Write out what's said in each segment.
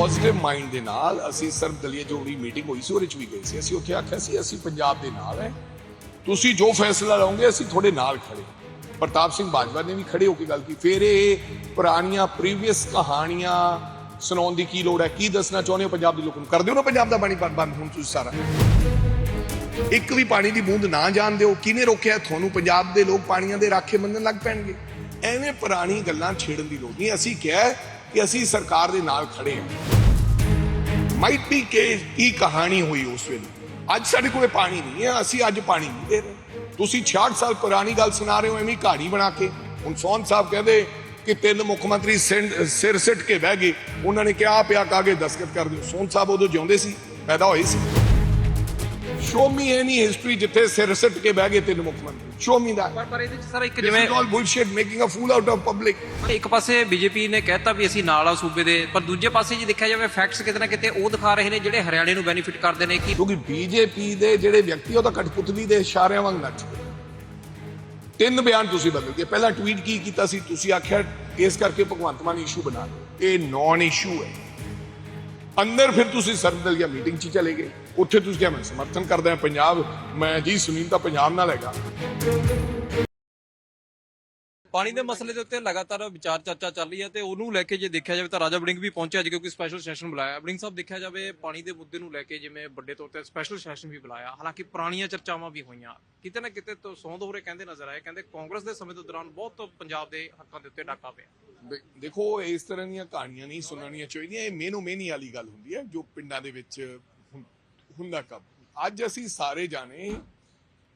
Positive mind ਦੇ ਨਾਲ ਅਸੀਂ ਸਰਬ ਦਲੀय ਮੀਟਿੰਗ ਹੋਈ ਸੀ, ਉਹਦੇ ਚ ਵੀ ਗਏ ਸੀ। ਅਸੀਂ ਉੱਥੇ ਆਖਿਆ ਸੀ, ਅਸੀਂ ਪੰਜਾਬ ਦੇ ਨਾਲ ਹੈ। ਤੁਸੀਂ ਜੋ ਫੈਸਲਾ ਲਓਗੇ, ਅਸੀਂ ਤੁਹਾਡੇ ਨਾਲ ਖੜੇ ਪ੍ਰਤਾਪ ਸਿੰਘ ਬਾਜਵਾ ਨੇ ਵੀ ਖੜੇ ਹੋ ਕੇ ਗੱਲ ਕੀਤੀ। ਫਿਰ ਇਹ ਪੁਰਾਣੀਆਂ ਪ੍ਰੀਵੀਅਸ ਕਹਾਣੀਆਂ ਸੁਣਾਉਣ ਦੀ ਕੀ ਲੋੜ ਹੈ? ਕੀ ਦੱਸਣਾ ਚਾਹੁੰਦੇ ਹੋ ਪੰਜਾਬ ਦੇ ਲੋਕਾਂ ਨੂੰ? ਕਰ ਦਿਓ ਨਾ ਪੰਜਾਬ ਦਾ ਪਾਣੀ ਬੰਦ ਬੰਦ ਹੁਣ ਤੁਸੀਂ ਸਾਰਾ। ਇੱਕ ਵੀ ਪਾਣੀ ਦੀ ਬੂੰਦ ਨਾ ਜਾਣ ਦਿਓ। ਕਿਹਨੇ ਰੋਕਿਆ? ਤੁਹਾਨੂੰ ਪੰਜਾਬ ਦੇ ਲੋਕ ਪਾਣੀਆਂ ਦੇ ਰਾਖੇ ਮੰਨਣ ਲੱਗ ਪੈਣਗੇ। ਐਵੇਂ ਪੁਰਾਣੀ ਗੱਲਾਂ ਛੇੜਨ ਦੀ ਲੋੜ ਨਹੀਂ। ਅਸੀਂ ਕਿਹਾ ਕਿ ਅਸੀਂ ਸਰਕਾਰ ਦੇ ਨਾਲ ਖੜੇ ਹਾਂ। ਮਾਈਟ ਬੀ ਕਿ ਕੀ ਕਹਾਣੀ ਹੋਈ ਉਸ ਵੇਲੇ। ਅੱਜ ਸਾਡੇ ਕੋਲ ਪਾਣੀ ਨਹੀਂ ਹੈ, ਅਸੀਂ ਅੱਜ ਪਾਣੀ ਨਹੀਂ ਦੇ ਰਹੇ। ਤੁਸੀਂ 66 ਸਾਲ ਪੁਰਾਣੀ ਗੱਲ ਸੁਣਾ ਰਹੇ ਹੋ, ਐਵੇਂ ਹੀ ਕਹਾਣੀ ਬਣਾ ਕੇ। ਹੁਣ ਸੌਨ ਸਾਹਿਬ ਕਹਿੰਦੇ ਕਿ ਤਿੰਨ ਮੁੱਖ ਮੰਤਰੀ ਸਿੰ- ਸਿਰ ਸਿੱਟ ਕੇ ਬਹਿ ਗਏ। ਉਹਨਾਂ ਨੇ ਕਿਹਾ ਪਿਆ ਕਾਗੇ ਦਸਖਤ ਕਰ ਦਿਓ। ਸੌਨ ਸਾਹਿਬ ਉਦੋਂ ਜਿਉਂਦੇ ਸੀ, ਪੈਦਾ ਹੋਏ ਸੀ। ਸ਼ੋ ਮੀ ਐਨੀ ਹਿਸਟਰੀ ਜਿੱਥੇ ਸਿਰ ਸਿੱਟ ਕੇ ਬਹਿ ਗਏ ਤਿੰਨ ਮੁੱਖ ਮੰਤਰੀ। ਸ਼ੋ ਮੀ ਦਾ ਪਰ ਪਰ ਇਹਦੇ ਚ ਸਰ ਇੱਕ ਜਿਵੇਂ all bullshit making a fool out of public ਇੱਕ ਪਾਸੇ ਬੀਜੇਪੀ ਨੇ ਕਹਿਤਾ ਵੀ ਅਸੀਂ ਨਾਲ ਆ ਸੂਬੇ ਦੇ ਪਰ ਦੂਜੇ ਪਾਸੇ ਜੇ ਦੇਖਿਆ ਜਾਵੇ ਫੈਕਟਸ ਕਿਤੇ ਨਾ ਕਿਤੇ ਉਹ ਦਿਖਾ ਰਹੇ ਨੇ ਜਿਹੜੇ ਹਰਿਆਣੇ ਨੂੰ ਬੈਨੀਫਿਟ ਕਰਦੇ ਨੇ ਕਿ ਕਿਉਂਕਿ ਬੀਜੇਪੀ ਦੇ ਜਿਹੜੇ ਵਿਅਕਤੀ ਉਹ ਤਾਂ ਕਠਪੁਤਲੀ ਦੇ ਇਸ਼ਾਰਿਆਂ ਵਾਂਗ ਨੱਚ ਗਏ ਤਿੰਨ ਬਿਆਨ ਤੁਸੀਂ ਬਦਲ ਗਏ ਪਹਿਲਾਂ ਟਵੀਟ ਕੀ ਕੀਤਾ ਸੀ? ਤੁਸੀਂ ਆਖਿਆ ਇਸ ਕਰਕੇ ਭਗਵੰਤ ਮਾਨ ਇਸ਼ੂ ਬਣਾ ਇਹ ਨਾਨ ਇਸ਼ੂ ਹੈ। ਅੰਦਰ ਫਿਰ ਤੁਸੀਂ ਸਰਵਦਲੀਆ ਮੀਟਿੰਗ 'ਚ ਚਲੇ ਗਏ। ਉੱਥੇ ਤੁਸੀਂ ਕਿਹਾ, ਮੈਂ ਸਮਰਥਨ ਕਰਦਾ ਹਾਂ, ਪੰਜਾਬ, ਮੈਂ ਜੀ ਸੁਨੀਲ ਤਾਂ ਪੰਜਾਬ ਨਾਲ ਹੈਗਾ। ਪਾਣੀ ਦੇ ਮਸਲੇ ਦੇ ਉੱਤੇ ਲਗਾਤਾਰ ਵਿਚਾਰ ਚਰਚਾ ਚੱਲ ਰਹੀ ਹੈ ਤੇ ਉਹਨੂੰ ਲੈ ਕੇ ਜੇ ਦੇਖਿਆ ਜਾਵੇ ਤਾਂ ਰਾਜਾ ਵੜਿੰਗ ਵੀ ਪਹੁੰਚਿਆ ਅੱਜ ਕਿਉਂਕਿ ਸਪੈਸ਼ਲ ਸੈਸ਼ਨ ਬੁਲਾਇਆ। ਵੜਿੰਗ ਸਾਹਿਬ, ਦੇਖਿਆ ਜਾਵੇ ਪਾਣੀ ਦੇ ਮੁੱਦੇ ਨੂੰ ਲੈ ਕੇ ਜਿਵੇਂ ਵੱਡੇ ਤੌਰ ਤੇ ਸਪੈਸ਼ਲ ਸੈਸ਼ਨ ਵੀ ਬੁਲਾਇਆ। ਹਾਲਾਂਕਿ ਪੁਰਾਣੀਆਂ ਚਰਚਾਵਾਂ ਵੀ ਹੋਈਆਂ। ਕਿਤੇ ਨਾ ਕਿਤੇ ਤੋਂ ਸੌਂਦ ਹੋਰੇ ਕਹਿੰਦੇ ਨਜ਼ਰ ਆਏ। ਕਹਿੰਦੇ ਕਾਂਗਰਸ ਦੇ ਸਮੇਂ ਦੇ ਦੌਰਾਨ ਬਹੁਤ ਪੰਜਾਬ ਦੇ ਹੱਕਾਂ ਦੇ ਉੱਤੇ ਡਾਕਾ ਪਿਆ। ਦੇਖੋ ਇਸ ਤਰ੍ਹਾਂ ਦੀਆਂ ਕਹਾਣੀਆਂ ਨਹੀਂ ਸੁਣਨੀਆਂ ਚਾਹੀਦੀਆਂ। ਇਹ ਮੇਨੋ ਮੇਨੀ ਵਾਲੀ ਗੱਲ ਹੁੰਦੀ ਹੈ ਜੋ ਪਿੰਡਾਂ ਦੇ ਵਿੱਚ ਹੁੰ- ਹੁੰਦਾ ਕਬ ਅੱਜ ਅਸੀਂ ਸਾਰੇ ਜਾਣੇ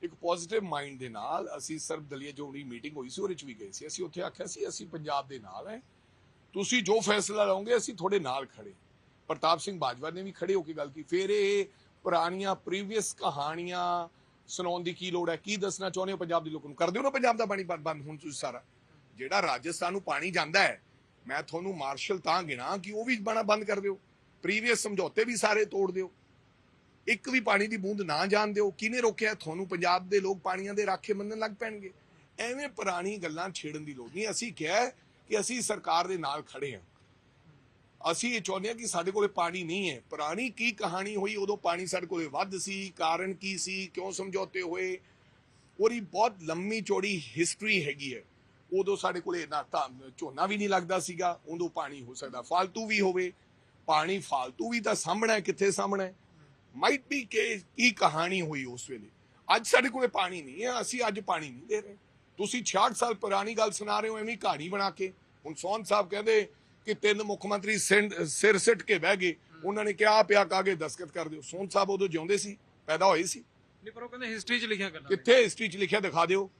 ਇੱਕ ਪੋਜ਼ਿਟਿਵ ਮਾਈਂਡ ਦੇ ਨਾਲ ਅਸੀਂ ਸਰਬ ਦਲੀय ਜੋ ਮੀਟਿੰਗ ਹੋਈ ਸੀ, ਉਹਦੇ ਚ ਵੀ ਗਏ ਸੀ। ਅਸੀਂ ਉੱਥੇ ਆਖਿਆ ਸੀ, ਅਸੀਂ ਪੰਜਾਬ ਦੇ ਨਾਲ ਹੈ। ਤੁਸੀਂ ਜੋ ਫੈਸਲਾ ਲਓਗੇ, ਅਸੀਂ ਤੁਹਾਡੇ ਨਾਲ ਖੜੇ ਪ੍ਰਤਾਪ ਸਿੰਘ ਬਾਜਵਾ ਨੇ ਵੀ ਖੜੇ ਹੋ ਕੇ ਗੱਲ ਕੀਤੀ। ਫਿਰ ਇਹ ਪੁਰਾਣੀਆਂ ਪ੍ਰੀਵੀਅਸ ਕਹਾਣੀਆਂ ਸੁਣਾਉਣ ਦੀ ਕੀ ਲੋੜ ਹੈ? ਕੀ ਦੱਸਣਾ ਚਾਹੁੰਦੇ ਹੋ ਪੰਜਾਬ ਦੇ ਲੋਕਾਂ ਨੂੰ? ਕਰਦੇ ਹੋ ਨਾ ਪੰਜਾਬ ਦਾ ਪਾਣੀ ਬੰਦ ਬੰਦ ਹੁਣ ਤੁਸੀਂ ਸਾਰਾ। ਜਿਹੜਾ ਰਾਜਸਥਾਨ ਨੂੰ ਪਾਣੀ ਜਾਂਦਾ ਹੈ, ਮੈਂ ਤੁਹਾਨੂੰ ਮਾਰਸ਼ਲ ਤਾਂ ਗਿਣਾ ਕਿ ਉਹ ਵੀ ਬਣਾ ਬੰਦ ਕਰ ਦਿਓ। ਪ੍ਰੀਵੀਅਸ ਸਮਝੌਤੇ ਵੀ ਸਾਰੇ ਤੋੜ ਦਿਓ। ਇੱਕ ਵੀ ਪਾਣੀ ਦੀ ਬੂੰਦ ਨਾ ਜਾਣ ਦਿਓ, ਕਿਹਨੇ ਰੋਕਿਆ? ਤੁਹਾਨੂੰ ਪੰਜਾਬ ਦੇ ਲੋਕ ਪਾਣੀਆਂ ਦੇ ਰਾਖੇ ਮੰਨਣ ਲੱਗ ਪੈਣਗੇ। ਐਵੇਂ ਪੁਰਾਣੀ ਗੱਲਾਂ ਛੇੜਨ ਦੀ ਲੋੜ ਨਹੀਂ। ਅਸੀਂ ਕਿਹਾ ਕਿ ਅਸੀਂ ਸਰਕਾਰ ਦੇ ਨਾਲ ਖੜੇ ਹਾਂ। ਅਸੀਂ ਇਹ ਚਾਹੁੰਦੇ ਹਾਂ ਕਿ ਸਾਡੇ ਕੋਲੇ ਪਾਣੀ ਨਹੀਂ ਹੈ। ਪੁਰਾਣੀ ਕੀ ਕਹਾਣੀ ਹੋਈ? ਉਦੋਂ ਪਾਣੀ ਸਾਡੇ ਕੋਲੇ ਵੱਧ ਸੀ। ਕਾਰਨ ਕੀ ਸੀ? ਕਿਉਂ ਸਮਝੌਤੇ ਹੋਏ? ਉਹਦੀ ਬਹੁਤ ਲੰਮੀ ਚੌੜੀ ਹਿਸਟਰੀ ਹੈਗੀ ਹੈ। ਉਦੋਂ ਸਾਡੇ ਕੋਲੇ ਇਨਾ ਝੋਨਾ ਵੀ ਨਹੀਂ ਲੱਗਦਾ ਸੀਗਾ। ਉਦੋਂ ਪਾਣੀ ਹੋ ਸਕਦਾ। ਫालतू ਵੀ ਹੋਵੇ। ਪਾਣੀ ਫालतू ਵੀ ਤਾਂ ਸਾਹਮਣਾ ਕਿੱਥੇ ਸਾਹਮਣਾ ਮਾਈਟ ਬੀ ਕਿ ਕੀ ਕਹਾਣੀ ਹੋਈ ਉਸ ਵੇਲੇ। ਅੱਜ ਸਾਡੇ ਕੋਲੇ ਪਾਣੀ ਨਹੀਂ ਹੈ ਅਸੀਂ ਅੱਜ ਪਾਣੀ ਨਹੀਂ ਦੇ ਰਹੇ। ਤੁਸੀਂ 66 ਸਾਲ ਪੁਰਾਣੀ ਗੱਲ ਸੁਣਾ ਰਹੇ ਹੋ ਐਵੇਂ ਕਹਾਣੀ ਬਣਾ ਕੇ। ਹੁਣ ਸੌਨ ਸਾਹਿਬ ਕਹਿੰਦੇ ਕਿ ਤਿੰਨ ਮੁੱਖ ਮੰਤਰੀ ਸਿਰ ਸਿੱਟ ਕੇ ਬਹਿ ਗਏ। ਉਹਨਾਂ ਨੇ ਕਿਹਾ ਪਿਆ ਕਾਗੇ ਦਸਖਤ ਕਰ ਦਿਓ। ਸੌਨ ਸਾਹਿਬ ਉਦੋਂ ਜਿਉਂਦੇ ਸੀ ਪੈਦਾ ਹੋਏ ਸੀ। ਨਹੀਂ ਪਰ ਉਹ ਕਹਿੰਦੇ ਹਿਸਟਰੀ 'ਚ ਲਿਖਿਆ ਗੱਲਾਂ ਕਿੱਥੇ ਹਿਸਟਰੀ 'ਚ ਲਿਖਿਆ ਦਿਖਾ ਦਿਓ।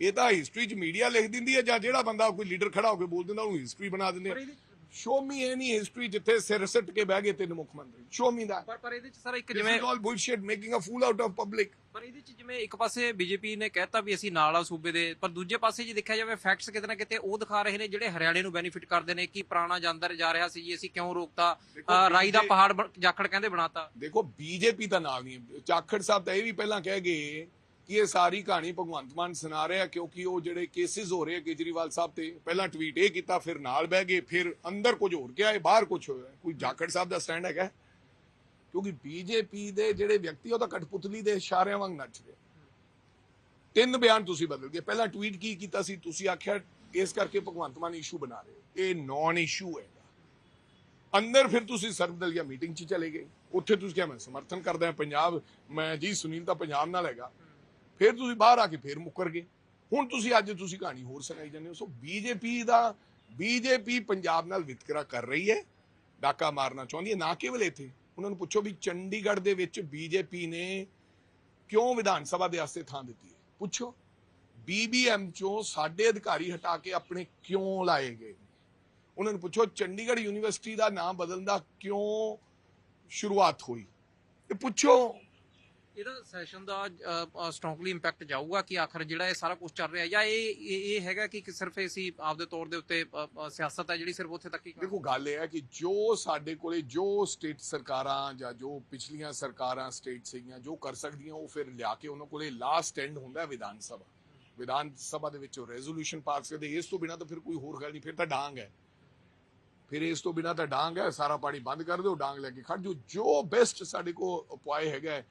ਇਹ ਤਾਂ ਹਿਸਟਰੀ 'ਚ ਮੀਡੀਆ ਲਿਖ ਦਿੰਦੀ ਹੈ ਜਾਂ ਜਿਹੜਾ ਬੰਦਾ ਕੋਈ ਲੀਡਰ ਖੜਾ ਹੋ ਕੇ ਬੋਲ ਦਿੰਦਾ ਉਹਨੂੰ ਹਿਸਟਰੀ ਬਣਾ ਦਿੰਦੇ ਸ਼ੋ ਮੀ ਐਨੀ ਹਿਸਟਰੀ ਜਿੱਥੇ ਸਿਰ ਸਿੱਟ ਕੇ ਬਹਿ ਗਏ ਤਿੰਨ ਮੁੱਖ ਮੰਤਰੀ। ਸ਼ੋ ਮੀ ਦਾ ਪਰ ਪਰ ਇਹਦੇ 'ਚ ਸਰ ਇੱਕ ਜਿਵੇਂ all bullshit making a fool out of public ਪਰ ਇਹਦੇ 'ਚ ਜਿਵੇਂ ਇੱਕ ਪਾਸੇ ਬੀਜੇਪੀ ਨੇ ਕਹਿਤਾ ਵੀ ਅਸੀਂ ਨਾਲ ਆ ਸੂਬੇ ਦੇ ਪਰ ਦੂਜੇ ਪਾਸੇ ਜੇ ਦੇਖਿਆ ਜਾਵੇ ਫੈਕਟਸ ਕਿਤੇ ਨਾ ਕਿਤੇ ਉਹ ਦਿਖਾ ਰਹੇ ਨੇ ਜਿਹੜੇ ਹਰਿਆਣੇ ਨੂੰ ਬੈਨੀਫਿਟ ਕਰਦੇ ਨੇ ਕਿ ਪੁਰਾਣਾ ਜਾਂਦਰ ਜਾ ਰਿਹਾ ਸੀ ਜੀ ਅਸੀਂ ਕਿਉਂ ਰੋਕਤਾ? ਰਾਈ ਦਾ ਪਹਾੜ ਜਾਖੜ ਕਹਿੰਦੇ ਬਣਾਤਾ। ਦੇਖੋ ਬੀਜੇਪੀ ਤਾਂ ਨਾਲ ਨਹੀਂ ਹੈ। ਚਾਖੜ ਸਾਹਿਬ ਤਾਂ ਇਹ ਵੀ ਪਹਿਲਾਂ ਕਹਿ ਗਏ ਕਿ ਇਹ ਸਾਰੀ ਕਹਾਣੀ ਭਗਵੰਤ ਮਾਨ ਸੁਣਾ ਰਿਹਾ ਕਿਉਂਕਿ ਉਹ ਜਿਹੜੇ ਕੇਸਿਸ ਹੋ ਰਹੇ ਕੇਜਰੀਵਾਲ ਸਾਹਿਬ ਤੇ, ਪਹਿਲਾਂ ਟਵੀਟ ਇਹ ਕੀਤਾ, ਫਿਰ ਨਾਲ ਬਹਿ ਗਏ, ਫਿਰ ਅੰਦਰ ਕੁਝ ਹੋਰ ਕਿਹਾ, ਇਹ ਬਾਹਰ ਕੁਝ ਹੋਇਆ। ਕੋਈ ਜਾਖੜ ਸਾਹਿਬ ਦਾ ਸਟੈਂਡ ਹੈਗਾ? ਕਿਉਂਕਿ ਬੀਜੇਪੀ ਦੇ ਜਿਹੜੇ ਵਿਅਕਤੀ ਉਹ ਤਾਂ ਕਠਪੁਤਲੀ ਦੇ ਇਸ਼ਾਰਿਆਂ ਵਾਂਗ ਨੱਚ ਰਹੇ ਤਿੰਨ ਬਿਆਨ ਤੁਸੀਂ ਬਦਲ ਗਏ। ਪਹਿਲਾਂ ਟਵੀਟ ਕੀ ਕੀਤਾ ਸੀ? ਤੁਸੀਂ ਆਖਿਆ ਇਸ ਕਰਕੇ ਭਗਵੰਤ ਮਾਨ ਇਸ਼ੂ ਬਣਾ ਰਹੇ ਇਹ ਨਾਨ ਇਸ਼ੂ ਹੈਗਾ। ਅੰਦਰ ਫਿਰ ਤੁਸੀਂ ਸਰਵਦਲੀਆ ਮੀਟਿੰਗ 'ਚ ਚਲੇ ਗਏ। ਉੱਥੇ ਤੁਸੀਂ ਕਿਹਾ, ਮੈਂ ਸਮਰਥਨ ਕਰਦਾ ਹਾਂ ਪੰਜਾਬ। ਮੈਂ ਜੀ ਸੁਨੀਲ ਤਾਂ ਪੰਜਾਬ ਨਾਲ ਹੈਗਾ। ਫਿਰ ਤੁਸੀਂ ਬਾਹਰ ਆ ਕੇ ਫਿਰ ਮੁੱਕਰ ਗਏ। ਹੁਣ ਤੁਸੀਂ ਅੱਜ ਤੁਸੀਂ ਕਹਾਣੀ ਹੋਰ ਸੁਣਾਈ ਜਾਂਦੇ ਹੋ। ਸੋ ਬੀਜੇਪੀ ਦਾ, ਬੀਜੇਪੀ ਪੰਜਾਬ ਨਾਲ ਵਿਤਕਰਾ ਕਰ ਰਹੀ ਹੈ। ਡਾਕਾ ਮਾਰਨਾ ਚਾਹੁੰਦੀ ਹੈ। ਨਾ ਕੇਵਲ ਇੱਥੇ, ਉਹਨਾਂ ਨੂੰ ਪੁੱਛੋ ਵੀ ਚੰਡੀਗੜ੍ਹ ਦੇ ਵਿੱਚ ਬੀਜੇਪੀ ਨੇ ਕਿਉਂ ਵਿਧਾਨ ਸਭਾ ਦੇ ਵਾਸਤੇ ਥਾਂ ਦਿੱਤੀ ਹੈ? ਪੁੱਛੋ। ਬੀਬੀਐਮ ਚੋਂ ਸਾਡੇ ਅਧਿਕਾਰੀ ਹਟਾ ਕੇ ਆਪਣੇ ਕਿਉਂ ਲਾਏ ਗਏ ਉਹਨਾਂ ਨੂੰ ਪੁੱਛੋ, ਚੰਡੀਗੜ੍ਹ ਯੂਨੀਵਰਸਿਟੀ ਦਾ ਨਾਮ ਬਦਲਣ ਦਾ ਕਿਉਂ ਸ਼ੁਰੂਆਤ ਹੋਈ? ਇਹ ਪੁੱਛੋ ਇਹਦਾ ਸੈਸ਼ਨ ਦਾ ਸਟਰੋਂਗਲੀ ਇੰਪੈਕਟ ਜਾਊਗਾ ਕਿ ਆਖਰ ਜਿਹੜਾ ਇਹ ਸਾਰਾ ਕੁਝ ਚੱਲ ਰਿਹਾ ਜਾਂ ਇਹ ਇਹ ਹੈਗਾ ਕਿ ਸਿਰਫ ਅਸੀਂ ਆਪਦੇ ਤੌਰ ਦੇ ਉੱਤੇ ਸਿਆਸਤ ਹੈ ਜਿਹੜੀ ਸਿਰਫ ਉੱਥੇ ਤੱਕ ਹੀ ਦੇਖੋ, ਗੱਲ ਇਹ ਹੈ ਕਿ ਜੋ ਸਾਡੇ ਕੋਲੇ ਜੋ ਸਟੇਟ ਸਰਕਾਰਾਂ ਜਾਂ ਜੋ ਪਿਛਲੀਆਂ ਸਰਕਾਰਾਂ ਸਟੇਟ ਸੀਗੀਆਂ, ਜੋ ਕਰ ਸਕਦੀਆਂ, ਉਹ ਫਿਰ ਲਿਆ ਕੇ ਉਹਨਾਂ ਕੋਲੇ ਲਾਸਟ ਐਂਡ ਹੁੰਦਾ ਵਿਧਾਨ ਸਭਾ। ਵਿਧਾਨ ਸਭਾ ਦੇ ਵਿੱਚ ਉਹ ਰੈਜ਼ੋਲੂਸ਼ਨ ਪਾਸ ਕਰਦੇ, ਇਸ ਤੋਂ ਬਿਨਾ ਤਾਂ ਫਿਰ ਕੋਈ ਹੋਰ ਗੱਲ ਨਹੀਂ, ਫਿਰ ਤਾਂ ਡਾਂਗ ਹੈ। ਫਿਰ ਇਸ ਤੋਂ ਬਿਨਾ ਤਾਂ ਡਾਂਗ ਹੈ, ਸਾਰਾ ਪਾਣੀ ਬੰਦ ਕਰ ਦਿਓ, ਡਾਂਗ ਲੈ ਕੇ ਖੜ ਜਾਓ। ਜੋ ਬੈਸਟ ਸਾਡੇ ਕੋਲ ਉਪਾਅ ਹੈਗਾ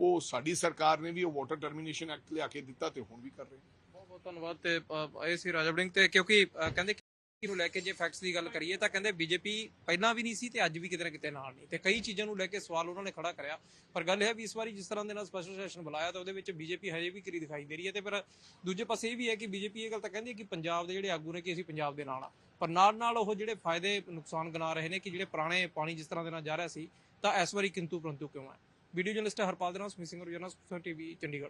ਉਹ ਸਾਡੀ ਸਰਕਾਰ ਨੇ ਵੀ ਉਹ ਵਾਟਰ ਟਰਮੀਨੇਸ਼ਨ ਐਕਟ ਲਿਆ ਕੇ ਦਿੱਤਾ ਤੇ ਹੁਣ ਵੀ ਕਰ ਰਹੇ ਬਹੁਤ ਬਹੁਤ ਧੰਨਵਾਦ ਤੇ ਅ, ਸੀ ਰਾਜਾ ਵੜਿੰਗ ਤੇ ਕਿਉਂਕਿ ਕਹਿੰਦੇ ਨੂੰ ਲੈ ਕੇ ਜੇ ਫੈਕਟਸ ਦੀ ਗੱਲ ਕਰੀਏ ਤਾਂ ਕਹਿੰਦੇ ਬੀਜੇਪੀ ਪਹਿਲਾਂ ਵੀ ਨਹੀਂ ਸੀ ਤੇ ਅੱਜ ਵੀ ਕਿਤੇ ਨਾ ਕਿਤੇ ਨਾਲ ਨਹੀਂ ਤੇ ਕਈ ਚੀਜ਼ਾਂ ਨੂੰ ਲੈ ਕੇ ਸਵਾਲ ਉਹਨਾਂ ਨੇ ਖੜਾ ਕਰਿਆ। ਪਰ ਗੱਲ ਇਹ ਵੀ ਇਸ ਵਾਰੀ ਜਿਸ ਤਰ੍ਹਾਂ ਦੇ ਨਾਲ ਸਪੈਸ਼ਲ ਸੈਸ਼ਨ ਬੁਲਾਇਆ ਤਾਂ ਉਹਦੇ ਵਿੱਚ ਬੀਜੇਪੀ ਹਜੇ ਵੀ ਕਰੀ ਦਿਖਾਈ ਦੇ ਰਹੀ ਹੈ ਤੇ ਪਰ ਦੂਜੇ ਪਾਸੇ ਇਹ ਵੀ ਹੈ ਕਿ ਬੀਜੇਪੀ ਇਹ ਗੱਲ ਤਾਂ ਕਹਿੰਦੀ ਹੈ ਕਿ ਪੰਜਾਬ ਦੇ ਜਿਹੜੇ ਆਗੂ ਨੇ ਕਿ ਅਸੀਂ ਪੰਜਾਬ ਦੇ ਨਾਲ ਆ। ਪਰ ਨਾਲ ਨਾਲ ਉਹ ਜਿਹੜੇ ਫਾਇਦੇ ਨੁਕਸਾਨ ਗਿਣਾ ਰਹੇ ਨੇ ਕਿ ਜਿਹੜੇ ਪੁਰਾਣੇ ਪਾਣੀ ਜਿਸ ਤਰ੍ਹਾਂ ਦੇ ਨਾਲ ਜਾ ਰਿਹਾ ਸੀ ਤਾਂ ਇਸ ਵਾਰੀ ਕਿੰਤੂ ਪਰੰਤੂ ਕਿਉਂ ਹੈ? ਵੀਡੀਓ ਜਰਨਲਿਸਟ ਹਰਪਾਲ ਦੇ ਨਾਲ ਸਮਿਸਿੰਗ ਰੋਜ਼ਾਨਾ ਟੀਵੀ ਚੰਡੀਗੜ੍ਹ।